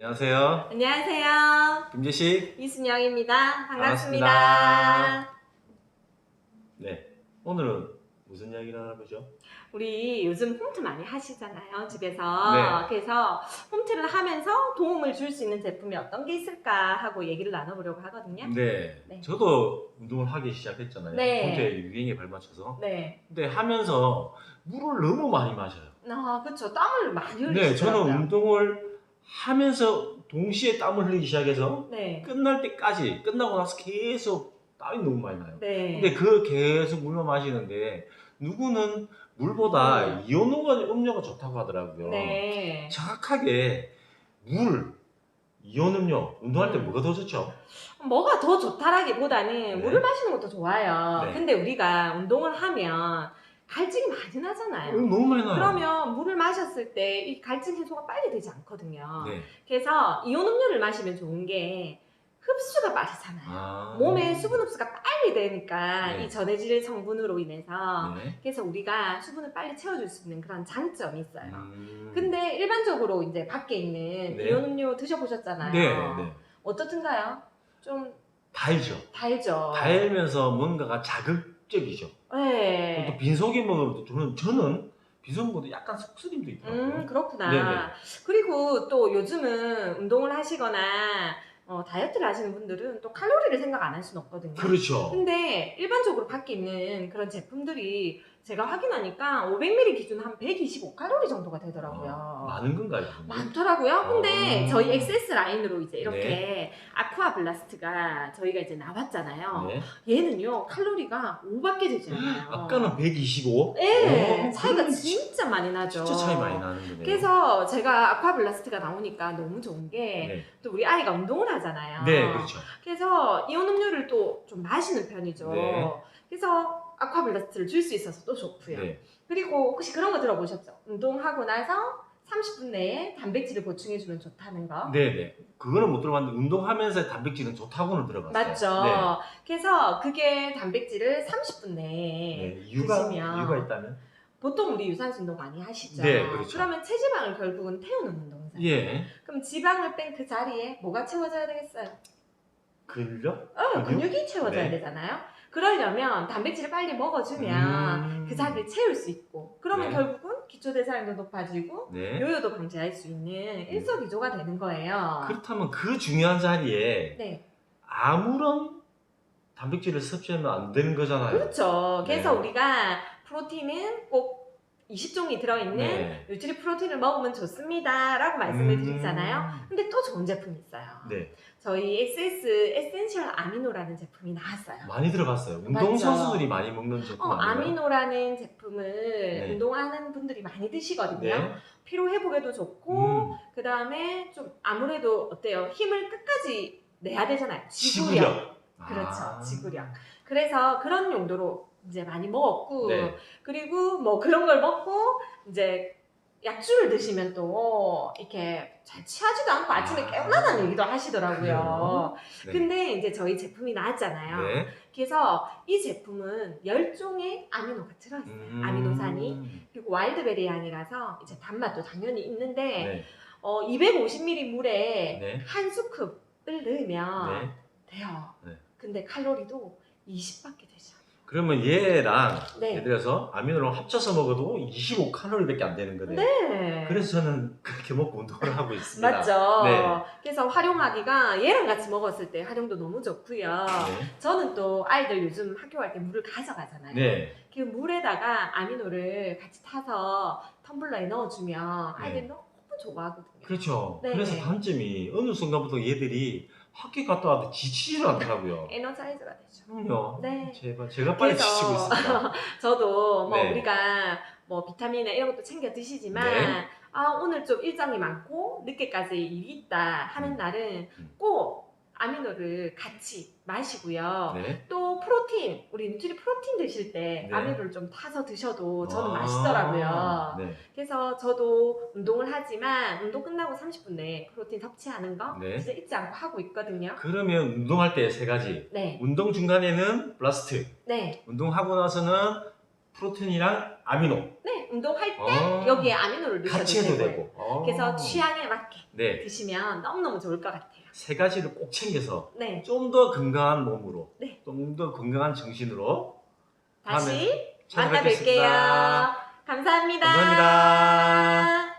안녕하세요. 안녕하세요. 김재식. 이순영입니다. 반갑습니다. 반갑습니다. 네. 오늘은 무슨 이야기를 하나 보죠? 우리 요즘 홈트 많이 하시잖아요, 집에서. 네. 그래서 홈트를 하면서 도움을 줄 수 있는 제품이 어떤 게 있을까 하고 얘기를 나눠보려고 하거든요. 네. 네. 저도 운동을 하기 시작했잖아요. 네. 혼자 유행에 발맞춰서. 네. 근데 하면서 물을 너무 많이 마셔요. 아, 그쵸. 땀을 많이 흘리시더라고요. 네, 저는 운동을 하면서 동시에 땀을 흘리기 시작해서 네. 끝날 때까지 끝나고 나서 계속 땀이 너무 많이 나요. 네. 근데 그 계속 물만 마시는데 누구는 물보다 음. 이온음료 음료가 좋다고 하더라고요. 네. 정확하게 물, 이온음료 운동할 때 음. 뭐가 더 좋죠? 뭐가 더 좋다라기보다는 네. 물을 마시는 것도 좋아요. 네. 근데 우리가 운동을 하면 갈증이 많이 나잖아요. 음, 너무 많이 나요. 그러면 물을 마셨을 때 이 갈증 해소가 빨리 되지 않거든요. 네. 그래서 이온 음료를 마시면 좋은 게 흡수가 빠르잖아요. 아. 몸에 수분 흡수가 빨리 되니까 네. 이 전해질 성분으로 인해서 네. 그래서 우리가 수분을 빨리 채워줄 수 있는 그런 장점이 있어요. 음. 근데 일반적으로 이제 밖에 있는 네. 이온 음료 드셔보셨잖아요. 네, 네. 어떻든가요? 좀 달죠. 달죠. 달면서 뭔가가 자극 적이죠. 네. 또 빈속에 먹으면 또 저는 저는 빈속 먹어도 약간 속쓰림도 있더라고요. 음, 그렇구나. 네네. 그리고 또 요즘은 운동을 하시거나 어, 다이어트를 하시는 분들은 또 칼로리를 생각 안 할 수는 없거든요. 그렇죠. 근데 일반적으로 밖에 있는 그런 제품들이 제가 확인하니까 500ml 기준 한 125칼로리 정도가 되더라고요. 아, 많은 건가요? 많더라고요. 근데 아. 저희 XS 라인으로 이제 이렇게 네. 아쿠아 블라스트가 저희가 이제 나왔잖아요. 네. 얘는요 칼로리가 5밖에 되지 않아요. 아까는 125. 네, 오, 차이가 그러면 진짜 많이 나죠. 진짜 차이 많이 나는 거네요. 그래서 제가 아쿠아 블라스트가 나오니까 너무 좋은 게 또 네. 우리 아이가 운동을 하잖아요. 네, 그렇죠. 그래서 이온 음료를 또 좀 마시는 편이죠. 네. 그래서 아쿠아 블라스트를 줄 수 있어서 또 좋고요. 네. 그리고 혹시 그런 거 들어보셨죠? 운동하고 나서 30분 내에 단백질을 보충해주면 좋다는 거. 네, 네. 그거는 못 들어봤는데 운동하면서 단백질은 좋다고는 들어봤어요. 맞죠? 네. 그래서 그게 단백질을 30분 내에 네. 이유가 드시면 이유가 있다면? 보통 우리 유산소 운동 많이 하시죠? 네, 그렇죠. 러면 체지방을 결국은 태우는 운동이잖아요. 예. 그럼 지방을 뺀 그 자리에 뭐가 채워져야 되겠어요? 근력? 어, 근육? 근육이 채워져야 네. 되잖아요. 그러려면 단백질을 빨리 먹어주면 음. 그 자리를 채울 수 있고 그러면 네. 결국은 기초 대사량도 높아지고 네. 요요도 방지할 수 있는 일석이조가 되는 거예요. 그렇다면 그 중요한 자리에 네, 아무런 단백질을 섭취하면 안 되는 거잖아요. 그렇죠. 그래서 네. 우리가 프로틴은 꼭 20종이 들어있는 네. 뉴트리 프로틴을 먹으면 좋습니다 라고 말씀을 음. 드리잖아요. 근데 또 좋은 제품이 있어요. 네. 저희 SS 에센셜 아미노라는 제품이 나왔어요. 많이 들어봤어요. 운동 맞죠. 선수들이 많이 먹는 제품 어? 아미노라는 제품을 운동하는 분들이 많이 드시거든요. 네. 피로 회복에도 좋고 음. 그 다음에 좀 아무래도 어때요? 힘을 끝까지 내야 되잖아요. 지구력. 지구력. 그렇죠. 아. 지구력. 그래서 그런 용도로 이제 많이 먹었고 네. 그리고 뭐 그런 걸 먹고 이제 약주를 드시면 또 이렇게 잘 취하지도 않고 아침에 아. 깨어나는 얘기도 하시더라고요. 그래요? 네. 근데 이제 저희 제품이 나왔잖아요. 네. 그래서 이 제품은 10종의 아미노가 들어있어요. 음. 아미노산이. 그리고 와일드베리 향이라서 이제 단맛도 당연히 있는데 네. 어, 250ml 물에 네. 한 스쿱을 넣으면 네. 돼요. 네. 근데 칼로리도 20밖에 되죠. 그러면 얘랑 네. 예를 들어서 아미노랑 합쳐서 먹어도 25칼로리밖에 안 되는 거네요. 네. 그래서 저는 그렇게 먹고 운동을 하고 있습니다. 맞죠. 네. 그래서 활용하기가 얘랑 같이 먹었을 때 활용도 너무 좋고요. 네. 저는 또 아이들 요즘 학교 갈 때 물을 가져가잖아요. 네. 그 물에다가 아미노를 같이 타서 텀블러에 넣어주면 아이들이 네. 너무 좋아하거든요. 그렇죠. 네. 그래서 단점이 어느 순간부터 얘들이 학교 갔다 와도 지치지를 않더라고요. 에너자이저가 되죠. 그럼요. 네. 제발 제가 빨리 그래서- 지치고 있습니다. 저도 뭐 네. 우리가 뭐 비타민이나 이런 것도 챙겨 드시지만 네. 아 오늘 좀 일정이 많고 늦게까지 일이 있다 하는 음. 날은 음. 꼭 아미노를 같이 마시고요. 네. 또 프로틴, 우리 뉴트리 프로틴 드실 때 네. 아미를 좀 타서 드셔도 저는 아, 맛있더라고요. 네. 그래서 저도 운동을 하지만 운동 끝나고 30분 내에 프로틴 섭취하는 거 네. 진짜 잊지 않고 하고 있거든요. 그러면 운동할 때 세 가지. 네. 운동 중간에는 블라스트. 네. 운동하고 나서는 프로틴이랑 아미노. 네, 운동할 때 아 여기에 아미노를 같이 해도 되고. 되고. 그래서 취향에 맞게 네. 드시면 너무너무 좋을 것 같아요. 세 가지를 꼭 챙겨서 네. 좀 더 건강한 몸으로 네. 좀 더 건강한 정신으로 다시 만나뵐게요. 감사합니다. 감사합니다.